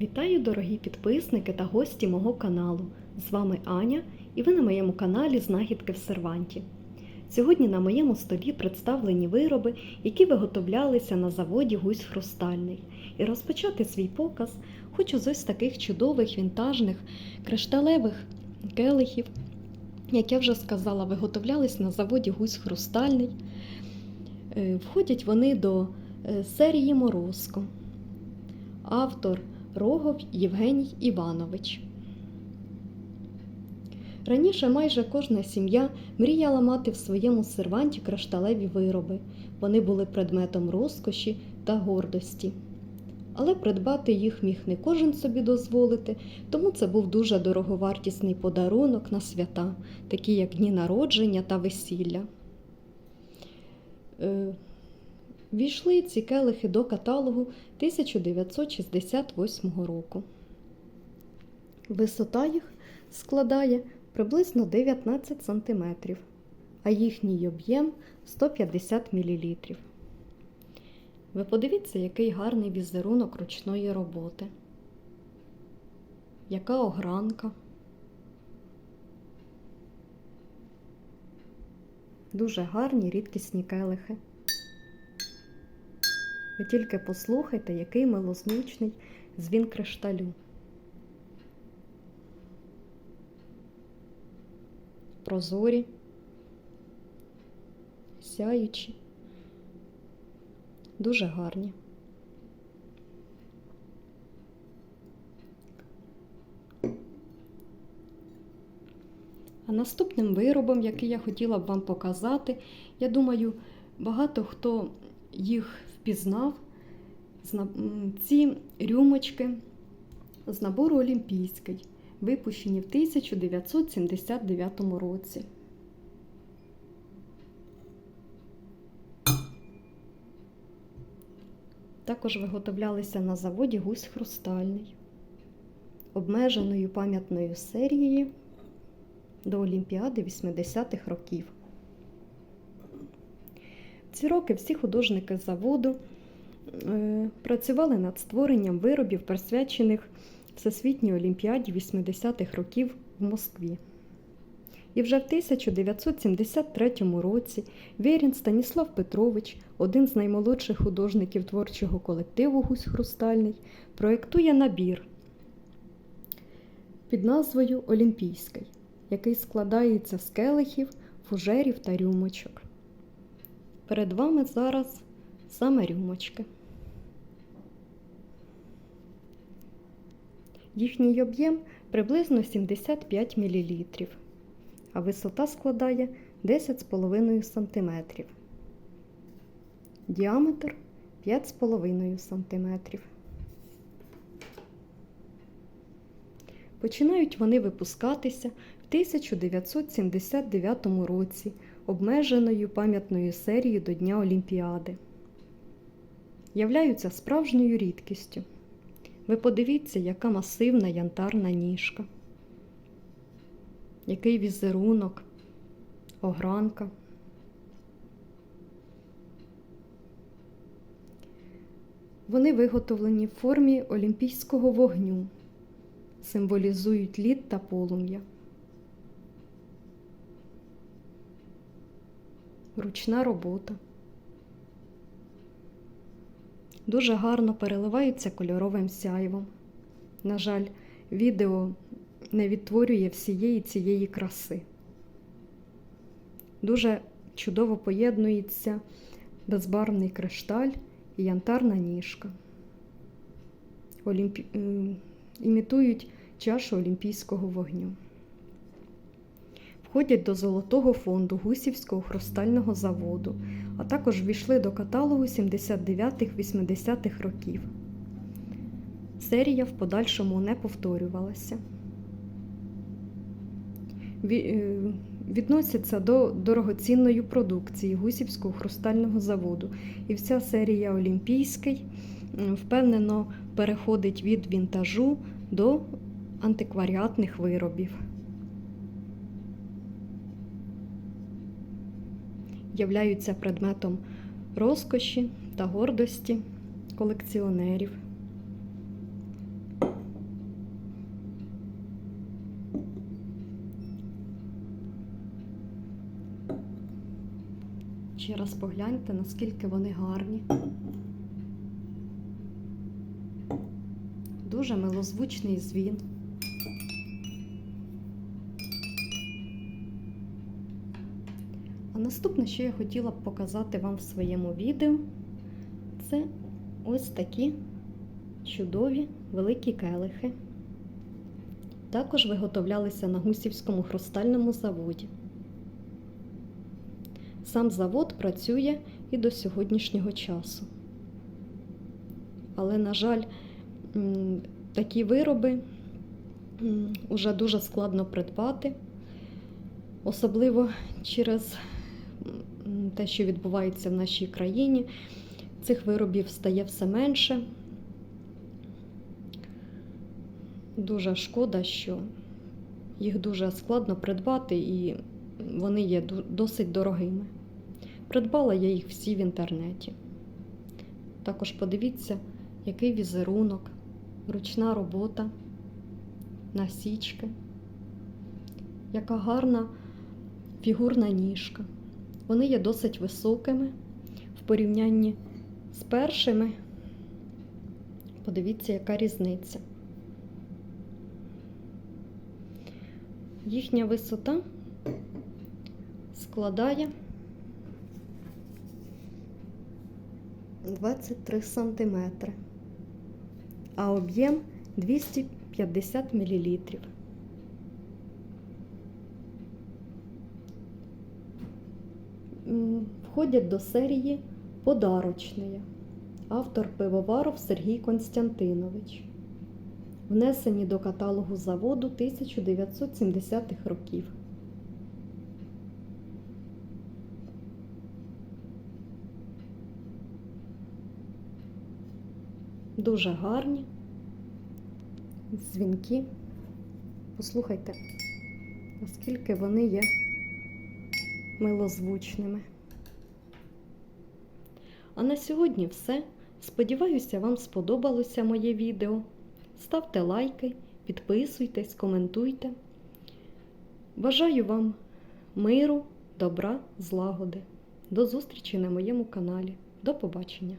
Вітаю, дорогі підписники та гості мого каналу. З вами Аня і ви на моєму каналі Знахідки в серванті. Сьогодні на моєму столі представлені вироби, які виготовлялися на заводі Гусь Хрустальний. І розпочати свій показ хочу з ось таких чудових вінтажних кришталевих келихів, як я вже сказала, виготовлялись на заводі Гусь Хрустальний. Е, Входять вони до е, серії Морозко. Автор Рогов Євгеній Іванович. Раніше майже кожна сім'я мріяла мати в своєму серванті кришталеві вироби. Вони були предметом розкоші та гордості. Але придбати їх міг не кожен собі дозволити, тому це був дуже дороговартісний подарунок на свята, такі як дні народження та весілля. Війшли ці келихи до каталогу 1968 року. Висота їх складає приблизно 19 см, а їхній об'єм 150 мл. Ви подивіться, який гарний візерунок ручної роботи. Яка огранка. Дуже гарні рідкісні келихи. Ви тільки послухайте, який милозвучний дзвін кришталю. Прозорі, сяючі, дуже гарні. А наступним виробом, який я хотіла б вам показати, я думаю, багато хто їх впізнав ці рюмочки з набору Олімпійський, випущені в 1979 році. Також виготовлялися на заводі Гусь Хрустальний, обмеженою пам'ятною серією до Олімпіади 80-х років. Ці роки всі художники заводу е, працювали над створенням виробів, присвячених Всесвітній Олімпіаді 80-х років в Москві. І вже в 1973 році Вєрін Станіслав Петрович, один з наймолодших художників творчого колективу Гусь Хрустальний, проєктує набір під назвою Олімпійський, який складається з келихів, фужерів та рюмочок. Перед вами зараз саме рюмочки. Їхній об'єм приблизно 75 мл, а висота складає 10,5 см. Діаметр 5,5 см. Починають вони випускатися в 1979 році обмеженою пам'ятною серією до Дня Олімпіади. Являються справжньою рідкістю. Ви подивіться, яка масивна янтарна ніжка, який візерунок, огранка. Вони виготовлені в формі олімпійського вогню, символізують лід та полум'я. Ручна робота. Дуже гарно переливаються кольоровим сяйвом. На жаль, відео не відтворює всієї цієї краси. Дуже чудово поєднується безбарвний кришталь і янтарна ніжка. Олімпі... Імітують чашу олімпійського вогню. Входять до Золотого фонду Гусівського хрустального заводу, а також ввійшли до каталогу 79-80-х років. Серія в подальшому не повторювалася. Відносяться до дорогоцінної продукції Гусівського хрустального заводу. І вся серія Олімпійський впевнено переходить від вінтажу до антикваріатних виробів. являються предметом розкоші та гордості колекціонерів. Ще раз погляньте, наскільки вони гарні. Дуже милозвучний звін. А наступне, що я хотіла б показати вам в своєму відео, це ось такі чудові великі келихи. Також виготовлялися на Гусівському хрустальному заводі. Сам завод працює і до сьогоднішнього часу. Але, на жаль, такі вироби м, уже дуже складно придбати, особливо через те, що відбувається в нашій країні. Цих виробів стає все менше. Дуже шкода, що їх дуже складно придбати і вони є досить дорогими. Придбала я їх всі в інтернеті. Також подивіться, який візерунок, ручна робота, насічки, яка гарна фігурна ніжка. Вони є досить високими в порівнянні з першими. Подивіться, яка різниця. Їхня висота складає 23 сантиметри, а об'єм 250 мл. Входять до серії подарочної. Автор пивоваров Сергій Константинович. Внесені до каталогу заводу 1970-х років. Дуже гарні. Дзвінки. Послухайте, наскільки вони є милозвучними. А на сьогодні все. Сподіваюся, вам сподобалося моє відео. Ставте лайки, підписуйтесь, коментуйте. Бажаю вам миру, добра, злагоди. До зустрічі на моєму каналі. До побачення!